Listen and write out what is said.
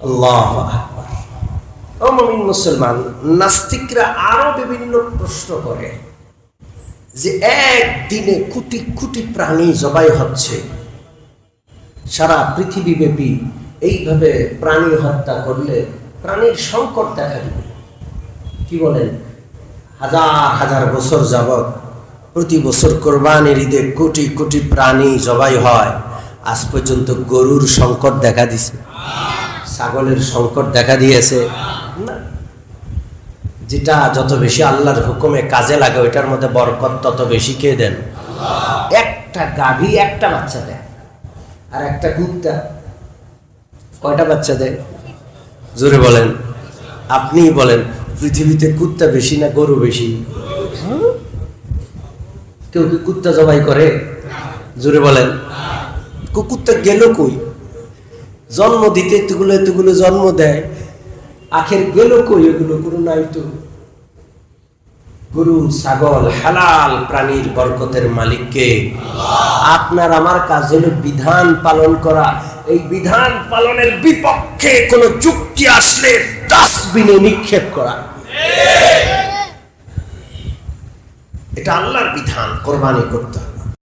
আল্লাহ। মুসলমান, নাস্তিকরা আরও বিভিন্ন প্রশ্ন করে যে একদিনে কোটি কোটি প্রাণী জবাই হচ্ছে। সারা পৃথিবীব্যাপী এইভাবে প্রাণী হত্যা করলে প্রাণীর সংকট দেখা দিবে। কি বলেন? হাজার হাজার বছর যাবৎ প্রতি বছর কোরবানির ঈদে কোটি কোটি প্রাণী জবাই হয়। আজ পর্যন্ত গরুর সংকট দেখা দিছে। ছাগলের সংকট দেখা দিয়েছে। যেটা যত বেশি আল্লাহর হুকুমে কাজে লাগে, ওইটার মধ্যে বরকত তত বেশি কে দেন? একটা গাভী একটা বাচ্চা দেয়। আর একটা কুত্তা। কয়টা বাচ্চা দেয়? জোরে বলেন। আপনিই বলেন, পৃথিবীতে কুত্তা বেশি না গরু বেশি? কেউ কি কুত্তা জবাই করে? জোরে বলেন। কুকুরটা গেল কই? জন্ম দিতে এতগুলো এতগুলো জন্ম দেয়। আখের গেল কই? এগুলো কোনো নাই তো। গরু, ছাগল, হালাল প্রাণীর বরকতের মালিককে। আপনার আমার কাজ হলো বিধান পালন করা। এই বিধান পালনের বিপক্ষে কোন চুক্তি আসলে ডাস্টবিনে নিক্ষেপ করা। এটা আল্লাহর বিধান, কোরবানি করতে হবে।